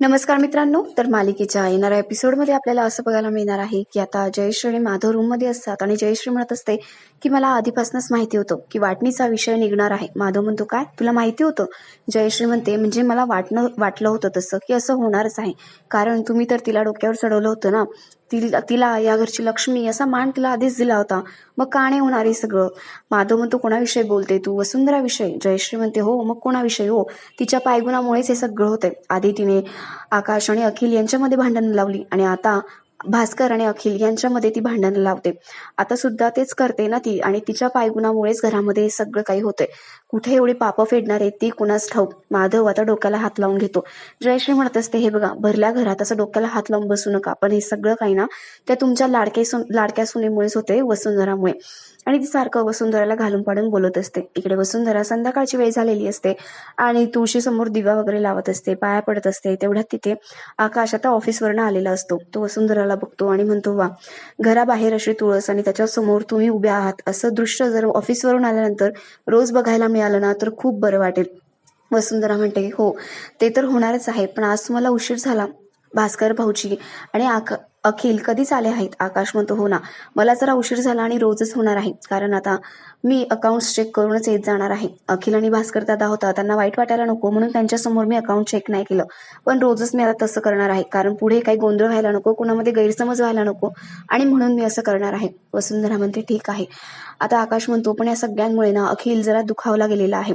नमस्कार मित्रांनो तर मालिकेच्या येणाऱ्या एपिसोडमध्ये आपल्याला असं बघायला मिळणार आहे की आता जयश्री आणि माधव रूममध्ये असतात आणि जयश्री म्हणत असते की मला आधीपासूनच माहिती होतं की वाटणीचा विषय निघणार आहे. माधव म्हणतो काय? तुला माहिती होतं? जयश्री म्हणते म्हणजे मला वाटणं वाटलं होतं तसं की असं होणारच आहे. कारण तुम्ही तर तिला डोक्यावर चढवलं होतं ना. तिला तिला या घरची लक्ष्मी असा मान तिला आधीच दिला होता. मग का नाही होणार हे सगळं. माधव म्हणतो कोणाविषयी बोलते तू? वसुंधराविषयी. जयश्री म्हणते हो मग कोणाविषयी? हो. तिच्या पायगुणामुळेच हे सगळं होतंय. आधी तिने आकाश आणि अखिल यांच्यामध्ये भांडण लावली आणि आता भास्कर आणि अखिल यांच्यामध्ये ती भांडणं लावते. आता सुद्धा तेच करते ना ती आणि तिच्या पायगुणामुळेच घरामध्ये सगळं काही होतंय. कुठे एवढी पापं फेडणार आहे ती कुणास ठाऊक? माधव आता डोक्याला हात लावून घेतो. जयश्री म्हणत असते हे बघा भरल्या घरात असं डोक्याला हात लावून बसू नका. पण हे सगळं काही ना त्या तुमच्या लाडके सुन लाडक्या सुनेमुळेच होते वसुंधरामुळे. आणि ती सारखं वसुंधराला घालून पाडून बोलत असते. इकडे वसुंधरा संध्याकाळची वेळ झालेली असते आणि तुळशी समोर दिवा वगैरे लावत असते पाया पडत असते तेवढ्यात तिथे आकाश आता ऑफिसवरनं आलेला असतो. तो वसुंधराला बघतो आणि म्हणतो वा घराबाहेर अशी तुळस आणि त्याच्यासमोर तुम्ही उभ्या आहात. असं दृश्य जर ऑफिसवरून आल्यानंतर रोज बघायला मिळालं ना तर खूप बरं वाटेल. वसुंधरा म्हणते हो ते तर होणारच आहे पण आज तुम्हाला उशीर झाला. भास्कर भाऊजी आणि आका अखिल कधीच आले आहेत आकाश म्हणतो हो ना. मला जरा उशीर झाला आणि रोजच होणार आहे. कारण आता मी अकाउंट्स चेक करूनच येत जाणार आहे. अखिल आणि भास्कर दादा होता. त्यांना वाईट वाटायला नको. म्हणून त्यांच्यासमोर मी अकाउंट चेक नाही केलं. पण रोजच मी आता तसं करणार आहे. कारण पुढे काही गोंधळ व्हायला नको. कुणामध्ये गैरसमज व्हायला नको. आणि म्हणून मी असं करणार आहे. वसुंधरा म्हणते ठीक आहे. आता आकाश म्हणतो पण या सगळ्यांमुळे ना अखिल जरा दुखावला गेलेला आहे.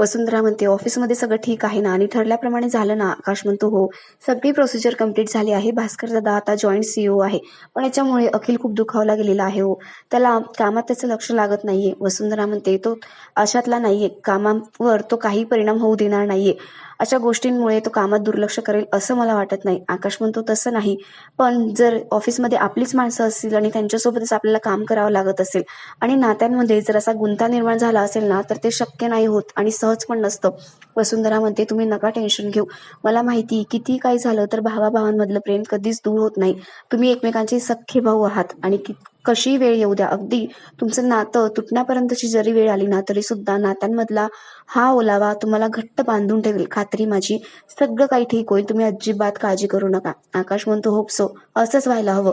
वसुंधरा म्हणते ऑफिसमध्ये सगळं ठीक आहे ना? आणि ठरल्याप्रमाणे झालं ना? आकाश म्हणतो हो सगळी प्रोसिजर कंप्लीट झाली आहे. भास्कर दादा आता जॉईंट सीईओ आहे. पण याच्यामुळे अखिल खूप दुखावला गेलेला आहे हो. त्याला कामात त्याचं लक्ष लागत नाहीये. वसुंधरा म्हणते तो अशातला नाहीये. कामावर तो काही परिणाम होऊ देणार नाहीये. अशा गोष्टींमुळे तो कामात दुर्लक्ष करेल असं मला वाटत नाही. आकाश म्हणतो तसं नाही. पण जर ऑफिसमध्ये आपलीच माणसं असतील आणि त्यांच्यासोबतच आपल्याला काम करावं लागत असेल आणि नात्यांमध्ये जर असा गुंता निर्माण झाला असेल ना तर ते शक्य नाही होत आणि सहज पण नसतं. वसुंधरा म्हणते तुम्ही नका टेन्शन घेऊ. मला माहिती किती काही झालं तर भावाभावांमधलं प्रेम कधीच दूर होत नाही. तुम्ही एकमेकांचे सख्खे भाऊ आहात आणि कशी वेळ येऊ द्या? अगदी तुमचं नातं तुटण्यापर्यंतची जरी वेळ आली ना तरी सुद्धा नात्यांमधला हा ओलावा तुम्हाला घट्ट बांधून ठेवेल. खात्री माझी. सगळं काही ठीक होईल. तुम्ही अजिबात काळजी करू नका. आकाश म्हणतो होप सो. असंच व्हायला हवं.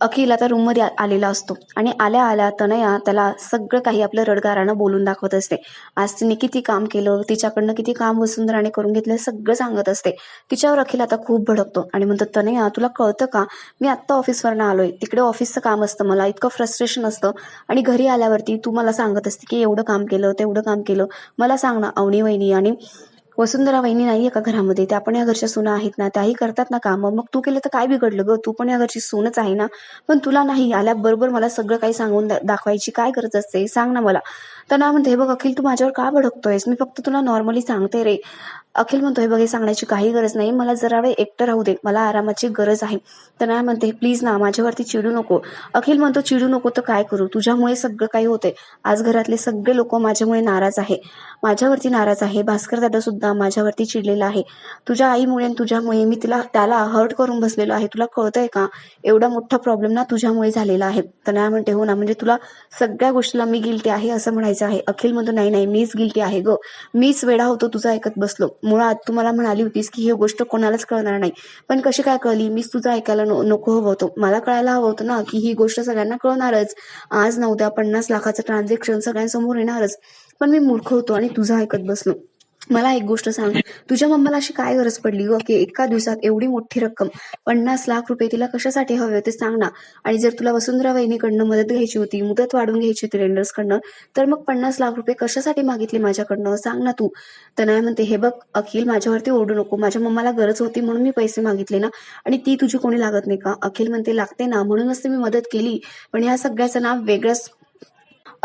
अखिल आता रूममध्ये आलेला असतो. आणि आल्या आल्या तनया त्याला सगळं काही आपलं रडगारानं बोलून दाखवत असते. आज तिने किती काम केलं तिच्याकडनं किती काम वसुंधराने करून घेतलं सगळं सांगत असते. तिच्यावर अखिल आता खूप भडकतो आणि म्हणतो तनया तुला कळतं का? मी आत्ता ऑफिसवरनं आलोय. तिकडे ऑफिसचं काम असतं मला. इतकं फ्रस्ट्रेशन असतं. आणि घरी आल्यावरती तू मला सांगत असते की एवढं काम केलं तेवढं काम केलं. मला सांग ना अवनी वहिनी आणि वसुंधरा वहिनी नाहीये का घरामध्ये? त्या पण या घरच्या सुना आहेत ना त्याही करतात ना काम. मग तू केलं तर काय बिघडलं ग? तू पण या घरची सूनच आहे ना. पण तुला नाही आल्याबरोबर मला सगळं काही सांगून दाखवायची काय गरज असते? सांग ना मला. तर ना म्हणते हे बघ अखिल तू माझ्यावर का भडकतोयस? मी फक्त तुला नॉर्मली सांगते रे. अखिल म्हणतो हे बघ हे सांगण्याची काही गरज नाही. मला जरा वेळ एकटं राहू दे. मला आरामाची गरज आहे. तर ना म्हणते प्लीज ना माझ्यावरती चिडू नको. अखिल म्हणतो चिडू नको तर काय करू? तुझ्यामुळे सगळं काही होते आज घरातले सगळे लोक माझ्यामुळे नाराज आहे. माझ्यावरती नाराज आहे. भास्कर दादा सुद्धा माझ्यावरती चिडलेला आहे. तुझ्या आईमुळे आणि तुझ्यामुळे मी तिला त्याला हर्ट करून बसलेलो आहे. तुला कळतंय का? एवढा मोठा प्रॉब्लेम ना तुझ्यामुळे झालेला आहे. तर ना म्हणते हो ना म्हणजे तुला सगळ्या गोष्टीला मी गिल्टी आहे असं म्हणायचं आहे. अखिल म्हणतो नाही नाही मीच गिल्टी आहे ग. मीच वेडा होतो तुझं ऐकत बसलो. मुळात तू मला म्हणाली होतीस की ही गोष्ट कोणालाच कळणार नाही. पण कशी काय कळली? मीच तुझं ऐकायला नको हवं होतं. मला कळायला हवं होतं ना की ही गोष्ट सगळ्यांना कळणारच. आज नव्हत्या पन्नास लाखाचं ट्रान्झॅक्शन सगळ्यांसमोर येणारच. पण मी मूर्ख होतो आणि तुझं ऐकत बसलो. मला एक गोष्ट सांग. तुझ्या मम्माला अशी काय गरज पडली ग? की एका दिवसात एवढी मोठी रक्कम पन्नास लाख रुपये तिला कशासाठी हवे होते सांग ना. आणि जर तुला वसुंधरा वहिनीकडनं मदत घ्यायची होती मुदत वाढवून घ्यायची होती लेंडर्सकडनं तर मग पन्नास लाख रुपये कशासाठी मागितले माझ्याकडनं? सांग ना तू. तर नाही म्हणते हे बघ अखिल माझ्यावरती ओरडू नको. माझ्या मम्माला गरज होती म्हणून मी पैसे मागितले ना. आणि ती तुझी कोणी लागत नाही का? अखिल म्हणते लागते ना. म्हणूनच ते मी मदत केली. पण ह्या सगळ्याचं नाव वेगळंच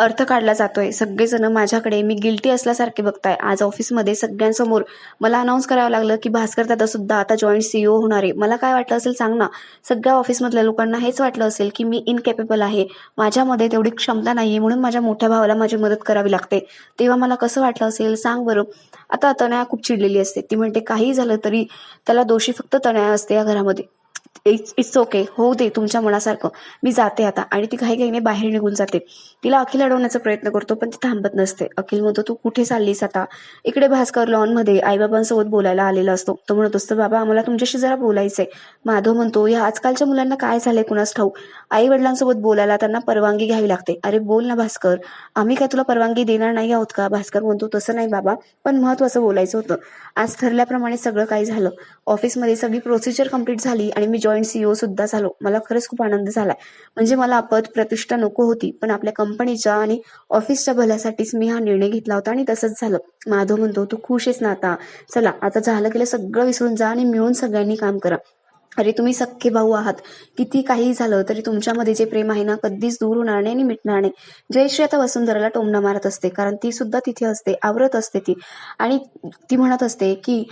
अर्थ काढला जातोय. सगळेजण माझ्याकडे मी गिल्टी असल्यासारखे बघताय. आज ऑफिसमध्ये सगळ्यांसमोर मला अनाऊन्स करावं लागलं की भास्कर दादा सुद्धा आता जॉईंट सीईओ होणार आहे. मला काय वाटलं असेल सांग ना. सगळ्या ऑफिसमधल्या लोकांना हेच वाटलं असेल की मी इनकॅपेबल आहे. माझ्यामध्ये तेवढी क्षमता नाहीये म्हणून माझ्या मोठ्या भावाला माझी मदत करावी लागते. तेव्हा मला कसं वाटलं असेल सांग बरं. आता तनया खूप चिडलेली असते. ती म्हणते काही झालं तरी त्याला दोषी फक्त तनया असते या घरामध्ये. इट्स इट्स ओके होऊ दे तुमच्या मनासारखं. मी जाते आता. आणि ती काही काहीने बाहेर निघून जाते. तिला अखिल अडवण्याचा प्रयत्न करतो पण ती थांबत नसते. अखिल म्हणतो तू कुठे चाललीस आता? इकडे भास्कर लॉनमध्ये आईबाबांसोबत बोलायला आलेला असतो. तो म्हणत असतो बाबा आम्हाला तुमच्याशी जरा बोलायचंय. माधव म्हणतो या आजकालच्या मुलांना काय झालंय कुणास ठाऊ आई वडिलांसोबत बोलायला त्यांना परवानगी घ्यावी लागते. अरे बोल ना भास्कर. आम्ही काय तुला परवानगी देणार नाही आहोत का? भास्कर म्हणतो तसं नाही बाबा पण महत्वाचं बोलायचं होतं. आज ठरल्याप्रमाणे सगळं काही झालं. ऑफिसमध्ये सगळी प्रोसिजर कंप्लीट झाली आणि मी जॉईंट सीईओ सुद्धा झालो. मला खरंच खूप आनंद झालाय. म्हणजे मला पद प्रतिष्ठा नको होती पण आपल्या कंपनीच्या आणि ऑफिसच्या भल्यासाठीच मी हा निर्णय घेतला होता आणि तसंच झालं. माधव म्हणतो तू खुश आहेस ना आता? चला आता झालं गेलं सगळं विसरून जा आणि मिळून सगळ्यांनी काम करा. अरे तुम्ही सख्खे भाऊ आहात. किती काही झालं तरी तुमच्यामध्ये जे प्रेम आहे ना कधीच दूर होणार नाही आणि मिटणार नाही. जयश्री आता वसुंधराला टोमणा मारत असते कारण ती सुद्धा तिथे असते आवरत असते ती. आणि ती म्हणत असते की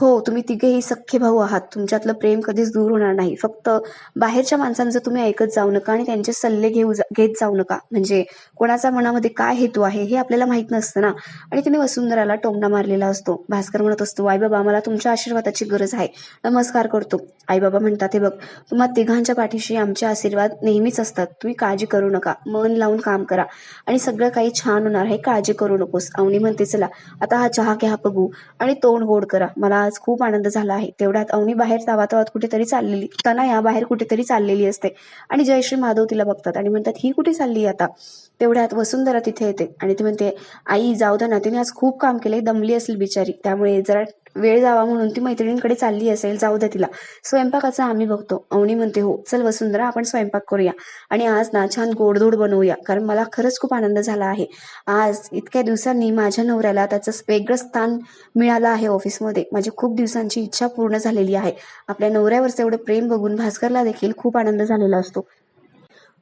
हो तुम्ही तिघेही सख्खे भाऊ आहात. तुमच्यातलं प्रेम कधीच दूर होणार नाही. फक्त बाहेरच्या माणसांचं तुम्ही ऐकत जाऊ नका आणि त्यांचे सल्ले घेऊ जा- घेत जाऊ नका. म्हणजे कोणाचा मनामध्ये काय हेतू आहे हे आपल्याला माहीत नसतं ना. आणि तिने वसुंधराला टोमणा मारलेला असतो. भास्कर म्हणत असतो आई बाबा मला तुमच्या आशीर्वादाची गरज आहे. नमस्कार करतो. आई बाबा म्हणतात हे बघ तुम्हा तिघांच्या पाठीशी आमचे आशीर्वाद नेहमीच असतात. तुम्ही काळजी करू नका. मन लावून काम करा. आणि सगळं काही छान होणार आहे. काळजी करू नकोस. अवनी म्हणते चला आता हा चहा घ्या बघू. आणि तोंड गोड करा. मला आज खूप आनंद झाला आहे. तेवढ्यात अवनी बाहेर तावातावात कुठेतरी चाललेली तनया बाहेर कुठेतरी चाललेली असते. आणि जयश्री माधव तिला बघतात आणि म्हणतात ही कुठे चालली आता? तेवढ्यात वसुंधरा तिथे येते आणि ती म्हणते आई जाऊ दे ना तिने आज खूप काम केले दमली असेल बिचारी. त्यामुळे जरा वेळ जावा म्हणून ती मैत्रिणींकडे चालली असेल जाऊ द्या तिला. स्वयंपाकाचं आम्ही बघतो. अवनी म्हणते हो चल वसुंधरा आपण स्वयंपाक करूया. आणि आज ना छान गोडधोड बनवूया कारण मला खरंच खूप आनंद झाला आहे. आज इतक्या दिवसांनी माझ्या नवऱ्याला त्याचं वेगळं स्थान मिळालं आहे ऑफिसमध्ये. माझी खूप दिवसांची इच्छा पूर्ण झालेली आहे. आपल्या नवऱ्यावरचं एवढं प्रेम बघून भास्करला देखील खूप आनंद झालेला असतो.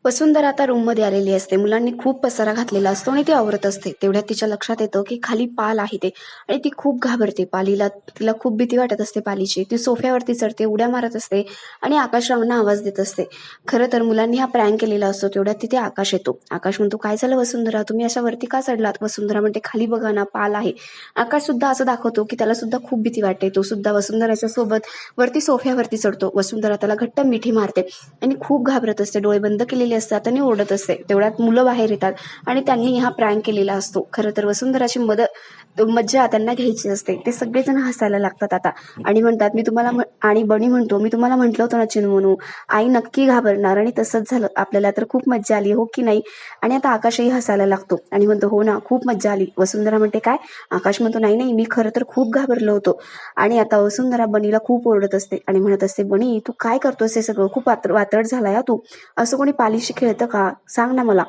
वसुंधरा आता रूममध्ये आलेली असते. मुलांनी खूप पसारा घातलेला असतो आणि ती आवरत असते. तेवढ्यात तिच्या लक्षात येतं की खाली पाल आहे ते. आणि ती खूप घाबरते. पालीला तिला खूप भीती वाटत असते पालीची. ती सोफ्यावरती चढते उड्या मारत असते आणि आकाशरावांना आवाज देत असते. खरं तर मुलांनी हा प्रँक केलेला असतो. तेवढ्यात तिथे आकाश येतो. आकाश म्हणतो काय झालं वसुंधरा? तुम्ही अशा वरती का चढलात? वसुंधरा म्हणते खाली बघा ना पाल आहे. आकाश सुद्धा असं दाखवतो की त्याला सुद्धा खूप भीती वाटते. तो सुद्धा वसुंधराच्या सोबत वरती सोफ्यावरती चढतो. वसुंधरा त्याला घट्ट मिठी मारते आणि खूप घाबरत असते. डोळे बंद केलेले असतात आणि ओरडत असते. तेवढ्यात मुलं बाहेर येतात आणि त्यांनी हा प्रँक केलेला असतो. खरं तर वसुंधराची मदत मज्जा त्यांना घ्यायची असते ते सगळेजण हसायला लागतात आता. आणि म्हणतात मी तुम्हाला आणि बणी म्हणतो मी तुम्हाला म्हटलं होतं ना चिन्मनू आई नक्की घाबरणार आणि तसंच झालं. आपल्याला तर खूप मज्जा आली हो की नाही? आणि आता आकाशही हसायला लागतो. आणि म्हणतो हो ना खूप मज्जा आली. वसुंधरा म्हणते काय? आकाश म्हणतो नाही नाही मी खरं तर खूप घाबरलो होतो. आणि आता वसुंधरा बनीला खूप ओरडत असते आणि म्हणत असते बनी तू काय करतोस हे सगळं? खूप वातड झालाय तू. असं कोणी पाली खेळतं का? सांग ना मला.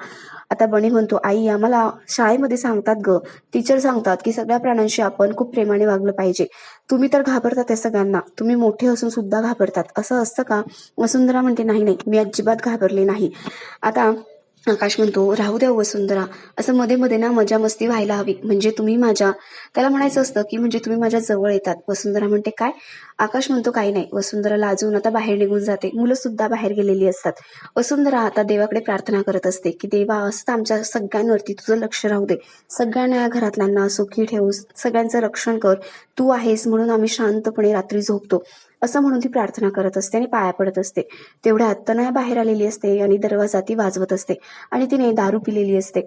आता बनी म्हणतो आई आम्हाला शाळेमध्ये सांगतात ग. टीचर सांगतात की सगळ्या प्राण्यांशी आपण खूप प्रेमाने वागलं पाहिजे. तुम्ही तर घाबरतात त्या सगळ्यांना. तुम्ही मोठे असून सुद्धा घाबरतात. असं असतं का? वसुंधरा म्हणते नाही नाही. मी अजिबात घाबरले नाही. आता आकाश म्हणतो राहू द्या वसुंधरा असं मध्ये मध्ये ना मजा मस्ती व्हायला हवी. म्हणजे तुम्ही माझ्या त्याला म्हणायचं असतं की म्हणजे तुम्ही माझ्या जवळ येतात. वसुंधरा म्हणते काय? आकाश म्हणतो काही नाही. वसुंधरा लाजून आता बाहेर निघून जाते. मुलं सुद्धा बाहेर गेलेली असतात. वसुंधरा आता देवाकडे प्रार्थना करत असते की देवा असं आमच्या सगळ्यांवरती तुझं लक्ष राहू दे. सगळ्यांना या घरातल्यांना सुखी ठेवू सगळ्यांचं रक्षण कर. तू आहेस म्हणून आम्ही शांतपणे रात्री झोपतो. असं म्हणून ती प्रार्थना करत असते आणि पाया पडत असते. तेवढ्या तनया बाहेर आलेली असते आणि दरवाजा ती वाजवत असते. आणि तिने दारू पिलेली असते.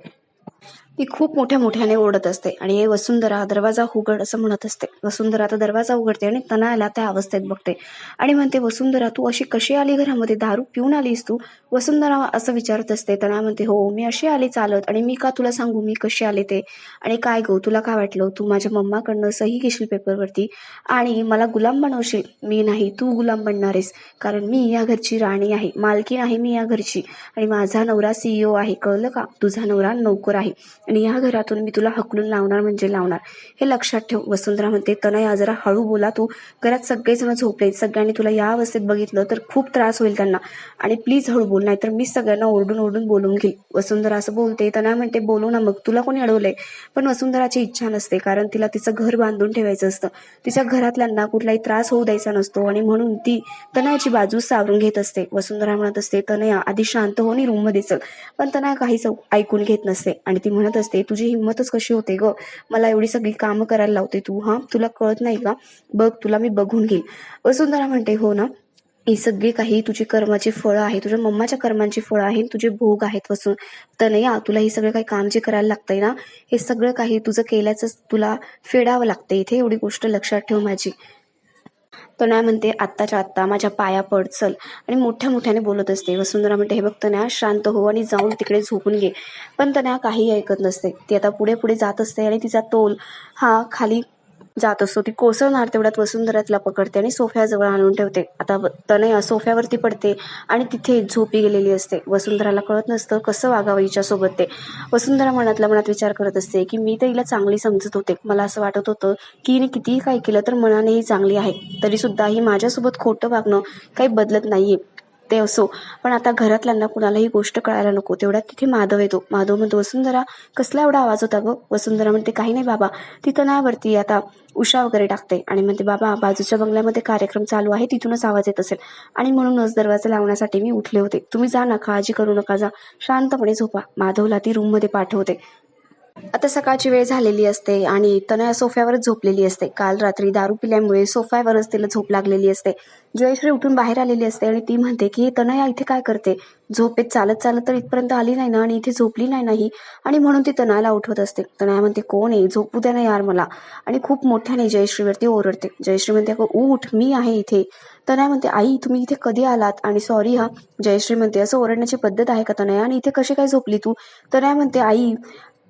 ती खूप मोठ्या मोठ्याने ओढत असते. आणि हे वसुंधरा दरवाजा उघड असं म्हणत असते. वसुंधरा तर दरवाजा उघडते आणि तनाला त्या अवस्थेत बघते. आणि म्हणते वसुंधरा तू अशी कशी आली घरामध्ये? दारू पिऊन आलीस तू? वसुंधरा असं विचारत असते. तना म्हणते हो मी अशी आली चालत. आणि मी का तुला सांगू? मी कशी आले ते? आणि काय गो तुला काय वाटलं? तू माझ्या मम्माकडनं सही घेशील पेपरवरती? आणि मला गुलाम बनवशील? मी नाही तू गुलाम बनणार आहेस कारण मी या घरची राणी आहे. मालकी आहे मी या घरची. आणि माझा नवरा सीईओ आहे. कळलं का? तुझा नवरा नोकर आहे. आणि या घरातून मी तुला हकलून लावणार म्हणजे लावणार. हे लक्षात ठेव. वसुंधरा म्हणते तनया जरा हळू बोला तू. घरात सगळेजण झोपले सगळ्यांनी तुला या अवस्थेत बघितलं तर खूप त्रास होईल त्यांना. आणि प्लीज हळू बोल नाहीतर मी सगळ्यांना ओरडून ओरडून बोलून घेईल. वसुंधरा असं बोलते. तनया म्हणते बोलू ना मग. तुला कोणी अडवलंय? पण वसुंधराची इच्छा नसते कारण तिला तिचं घर बांधून ठेवायचं असतं. तिच्या घरातल्यांना कुठलाही त्रास होऊ द्यायचा नसतो आणि म्हणून ती तनयाची बाजू सावरून घेत असते. वसुंधरा म्हणत असते तनया आधी शांत होऊन रूममध्ये चल. पण तनया काहीच ऐकून घेत नसते आणि ती म्हणत असते. तुझी हिंमतच कशी होते ग? मला एवढी सगळी कामं करायला लावते तू हा? तुला कळत नाही का? बघ तुला मी बघून घेईल. वसुंधरा म्हणते हो ना. ही सगळी काही तुझी कर्माची फळं आहे तुझ्या मम्माच्या कर्मांची फळं आहेत. तुझे भोग आहेत वसून तनया तुला हे सगळं काही काम जे करायला लागतंय ना? हे सगळं काही तुझं केल्याच तुला फेडावं लागतं इथे एवढी गोष्ट लक्षात ठेव माझी. तनया म्हणते आत्ताच्या आत्ता माझ्या पाया पड चल. आणि मोठ्या मोठ्याने बोलत असते. वसुंधरा म्हणते हे बघ तनया शांत हो आणि जाऊन तिकडे झोपून घे. पण तनया काही ऐकत नसते. ती आता पुढे पुढे जात असते आणि तिचा तोल हा खाली जात असतो. ती कोसळणार तेवढ्यात वसुंधरातला पकडते आणि सोफ्याजवळ आणून ठेवते. आता व- तनया सोफ्यावरती पडते आणि तिथे झोपी गेलेली असते. वसुंधराला कळत नसतं कसं वागावं हिच्यासोबत ते. वसुंधरा मनातल्या मनात विचार करत असते की मी तर हिला चांगली समजत होते. मला असं वाटत होतं की हिने कितीही काय केलं तर मनाने ही चांगली आहे. तरी सुद्धा ही माझ्यासोबत खोटं वागणं काही बदलत नाहीये. ते असो. पण आता घरातल्यांना कुणालाही गोष्ट कळायला नको. तेवढ्यात तिथे माधव येतो. माधव म्हणतो वसुंधरा कसला एवढा आवाज होता गं? वसुंधरा म्हणते काही नाही बाबा तिथं नाही वरती आता उषा वगैरे टाकते आणि म्हणते बाबा बाजूच्या बंगल्यामध्ये कार्यक्रम चालू आहे तिथूनच आवाज येत असेल. आणि म्हणूनच दरवाजा लावण्यासाठी मी उठले होते. तुम्ही जा ना काळजी करू नका जा. शांतपणे झोपा. माधवला ती रूममध्ये पाठवते. आता सकाळची वेळ झालेली असते आणि तनया सोफ्यावरच झोपलेली असते. काल रात्री दारू पिल्यामुळे सोफ्यावरच तिला झोप लागलेली असते. जयश्री उठून बाहेर आलेली असते आणि ती म्हणते की तनया इथे काय करते? झोपेत चालत चालत तर इथपर्यंत आली नाही ना आणि इथे झोपली नाही नाही आणि म्हणून ती तनयाला उठवत असते. तनया म्हणते कोण आहे? झोपू द्या ना यार मला. आणि खूप मोठ्याने जयश्रीवरती ओरडते. जयश्री म्हणते अगं उठ मी आहे इथे. तनया म्हणते आई तुम्ही इथे कधी आलात? आणि सॉरी हा. जयश्री म्हणते असं ओरडण्याची पद्धत आहे का तनया? आणि इथे कशी काय झोपली तू? तनया म्हणते आई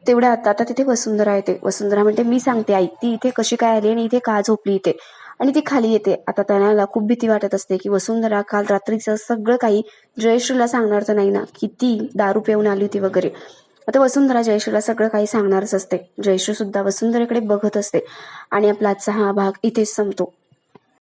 तेवढ्या आता आता तिथे वसुंधरा येते. वसुंधरा म्हणते मी सांगते आई ती इथे कशी काय आली आणि इथे का झोपली इथे? आणि ती खाली येते. आता तनयाला खूप भीती वाटत असते की वसुंधरा काल रात्रीचं सगळं काही जयश्रीला सांगणार तर नाही ना? की ती दारू पिऊन आली होती वगैरे. आता वसुंधरा जयश्रीला सगळं काही सांगणारच असते. जयश्री सुद्धा वसुंधरेकडे बघत असते. आणि आपला आजचा हा भाग इथेच संपतो.